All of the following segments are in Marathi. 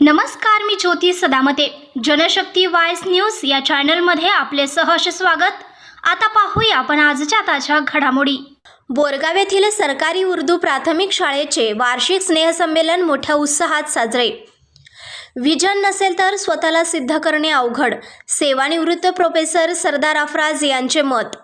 नमस्कार मी ज्योती सदामते. जनशक्ती वायस न्यूज या चॅनलमध्ये आपले सहर्ष स्वागत. आता पाहूया आपण आजच्या ताज्या घडामोडी. बोरगाव येथील सरकारी उर्दू प्राथमिक शाळेचे वार्षिक स्नेहसंमेलन मोठ्या उत्साहात साजरे. विजन नसेल तर स्वतःला सिद्ध करणे अवघड सेवानिवृत्त प्रोफेसर सरदार अफराज यांचे मत.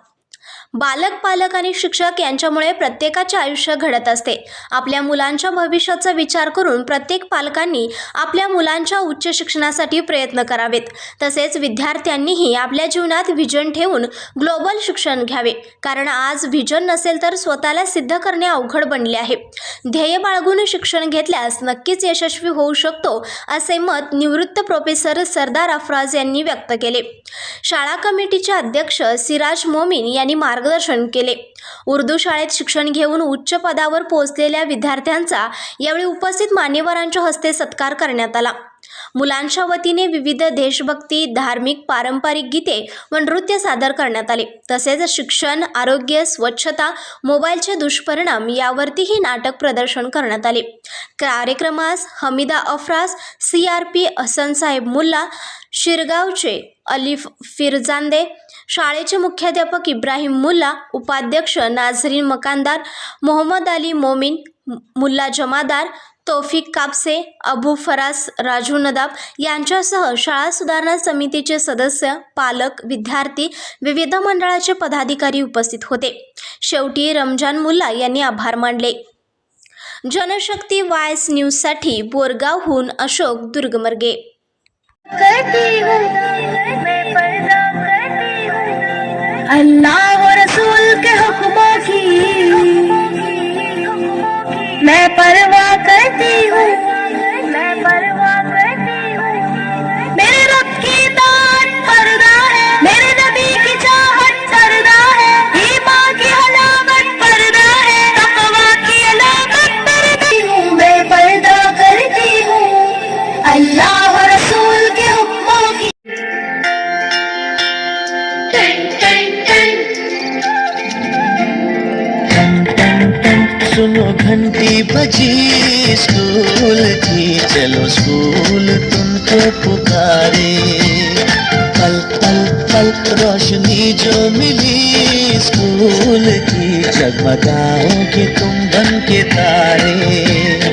बालक पालक आणि शिक्षक यांच्यामुळे प्रत्येकाचे आयुष्य घडत असते. आपल्या मुलांच्या भविष्याचा विचार करून प्रत्येक पालकांनी आपल्या मुलांच्या उच्च शिक्षणासाठी प्रयत्न करावेत. तसेच विद्यार्थ्यांनीही आपल्या जीवनात व्हिजन ठेवून ग्लोबल शिक्षण घ्यावे. कारण आज व्हिजन नसेल तर स्वतःला सिद्ध करणे अवघड बनले आहे. ध्येय बाळगून शिक्षण घेतल्यास नक्कीच यशस्वी होऊ शकतो असे मत निवृत्त प्रोफेसर सरदार अफराज यांनी व्यक्त केले. शाळा कमिटीचे अध्यक्ष सिराज मोमीन यांनी मार्गदर्शन केले. उर्दू शाळेत शिक्षण घेऊन उच्च पदावर पोहोचलेल्या विद्यार्थ्यांचा यावेळी उपस्थित मान्यवरांच्या हस्ते सत्कार करण्यात आला. मुलांच्या वतीने विविध देशभक्ती धार्मिक पारंपरिक गीते व नृत्य सादर करण्यात आले. तसेच शिक्षण आरोग्य स्वच्छता मोबाईलचे दुष्परिणाम यावरतीही नाटक प्रदर्शन करण्यात आले. कार्यक्रमास Hamida Afraj C R P Hasansaheb Mulla शिरगावचे Alif Firjande शाळेचे मुख्याध्यापक इब्राहिम मुल्ला उपाध्यक्ष नाझरीन मकानदार मोहम्मद अली मोमीन मुल्ला जमादार तौफिक कापसे अबू फरास राजू नदाब यांच्यासह शाळा सुधारणा समितीचे सदस्य पालक विद्यार्थी विविध मंडळाचे पदाधिकारी उपस्थित होते. शेवटी रमजान मुल्ला यांनी आभार मानले. जनशक्ती वायस न्यूजसाठी बोरगावहून अशोक दुर्गमर्गे. करती मैं पर्दा करती अल्लाह परवा करती हूँ। सुनो घंटी बजी स्कूल की चलो स्कूल तुमको पुकारे। पल पल पल रोशनी जो मिली स्कूल की जगमगाओगे तुम बन के तारे।